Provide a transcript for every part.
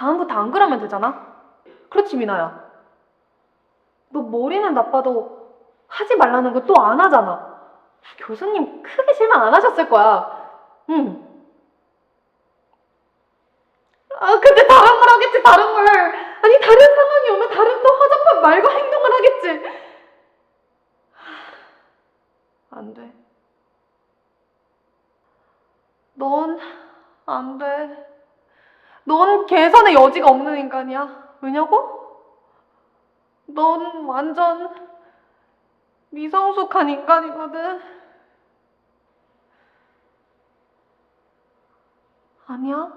다음부터 안 그러면 되잖아? 그렇지, 미나야. 너 머리는 나빠도 하지 말라는 거 또 안 하잖아. 교수님 크게 실망 안 하셨을 거야. 응. 아, 근데 다른 걸 하겠지, 다른 걸. 아니, 다른 상황이 오면 다른 또 허접한 말과 행동을 하겠지. 안 돼. 넌 안 돼. 넌 계산의 여지가 없는 인간이야. 왜냐고? 넌 완전 미성숙한 인간이거든. 아니야?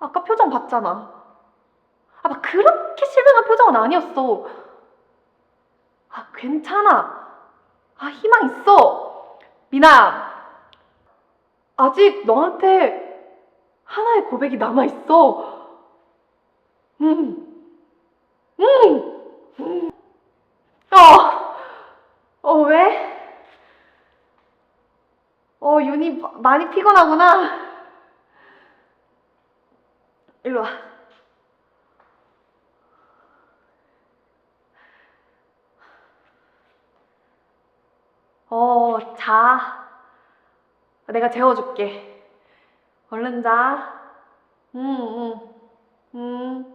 아까 표정 봤잖아. 아, 막 그렇게 실망한 표정은 아니었어. 아, 괜찮아. 아, 희망 있어. 미나, 아직 너한테 하나의 고백이 남아있어. 음. 음. 음. 어. 어, 왜? 어, 윤이 마- 많이 피곤하구나. 일로 와. 어, 자. 내가 재워줄게. 얼른 자. 응, 응. 응.